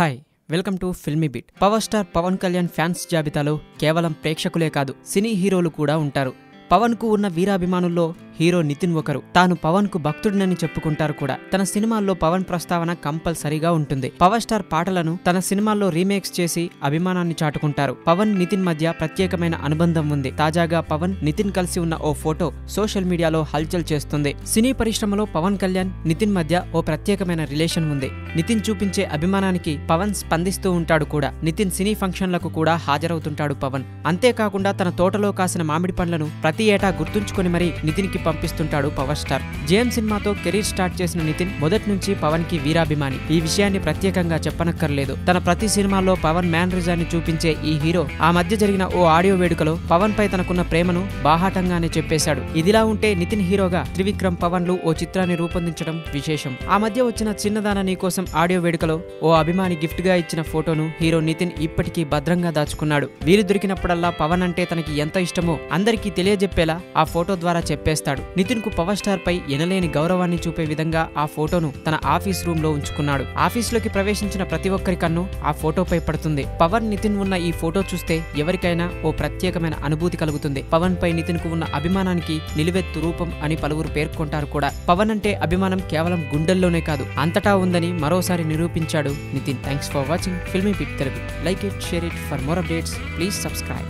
Hi welcome to filmy beat power star Pawan Kalyan fans జాబితాలో కేవలం ప్రేక్షకులే కాదు సినీ హీరోలు కూడా ఉంటారు. పవన్కు ఉన్న వీరాభిమానుల్లో హీరో నితిన్ ఒకరు. తాను పవన్కు భక్తుడినని చెప్పుకుంటారు కూడా. తన సినిమాల్లో పవన్ ప్రస్తావన కంపల్సరీగా ఉంటుంది. పవర్ స్టార్ పాటలను తన సినిమాల్లో రీమేక్స్ చేసి అభిమానాన్ని చాటుకుంటారు. పవన్ నితిన్ మధ్య ప్రత్యేకమైన అనుబంధం ఉంది. తాజాగా పవన్ నితిన్ కలిసి ఉన్న ఓ ఫోటో సోషల్ మీడియాలో హల్చల్ చేస్తుంది. సినీ పరిశ్రమలో పవన్ కళ్యాణ్ నితిన్ మధ్య ఓ ప్రత్యేకమైన రిలేషన్ ఉంది. నితిన్ చూపించే అభిమానానికి పవన్ స్పందిస్తూ ఉంటాడు కూడా. నితిన్ సినీ ఫంక్షన్లకు కూడా హాజరవుతుంటాడు పవన్. అంతేకాకుండా తన తోటలో కాసిన మామిడి పండ్లను ప్రతి ఏటా గుర్తుంచుకొని మరీ నితిన్కి పంపిస్తుంటాడు పవర్ స్టార్. జేఎం సినిమాతో కెరీర్ స్టార్ట్ చేసిన నితిన్ మొదటి నుంచి పవన్కి వీరాభిమాని. ఈ విషయాన్ని ప్రత్యేకంగా చెప్పనక్కర్లేదు. తన ప్రతి సినిమాలో పవన్ మ్యానరిజాన్ని చూపించే ఈ హీరో ఆ మధ్య జరిగిన ఓ ఆడియో వేడుకలో పవన్ పై తనకున్న ప్రేమను బాహాటంగానే చెప్పేశాడు. ఇదిలా ఉంటే నితిన్ హీరోగా త్రివిక్రమ్ పవన్లు ఓ చిత్రాన్ని రూపొందించడం విశేషం. ఆ మధ్య వచ్చిన చిన్నదాన నీకోసం ఆడియో వేడుకలో ఓ అభిమాని గిఫ్ట్గా ఇచ్చిన ఫోటోను హీరో నితిన్ ఇప్పటికీ భద్రంగా దాచుకున్నాడు. వీలు దొరికినప్పుడల్లా పవన్ అంటే తనకి ఎంత ఇష్టమో అందరికీ తెలియజెప్పేలా ఆ ఫోటో ద్వారా చెప్పేస్తాడు. నితిన్కు పవర్ స్టార్ పై ఎనలేని గౌరవాన్ని చూపే విధంగా ఆ ఫోటోను తన ఆఫీస్ రూమ్లో ఉంచుకున్నాడు. ఆఫీస్లోకి ప్రవేశించిన ప్రతి ఒక్కరి కన్ను ఆ ఫోటోపై పడుతుంది. పవన్ నితిన్ ఉన్న ఈ ఫోటో చూస్తే ఎవరికైనా ఓ ప్రత్యేకమైన అనుభూతి కలుగుతుంది. పవన్ పై నితిన్కు ఉన్న అభిమానానికి నిలువెత్తు రూపం అని పలువురు పేర్కొంటారు కూడా. పవన్ అంటే అభిమానం కేవలం గుండెల్లోనే కాదు అంతటా ఉందని మరోసారి నిరూపించాడు Nithin. Thanks for watching. Filmy pick Telugu. Like it share it. For more updates please subscribe.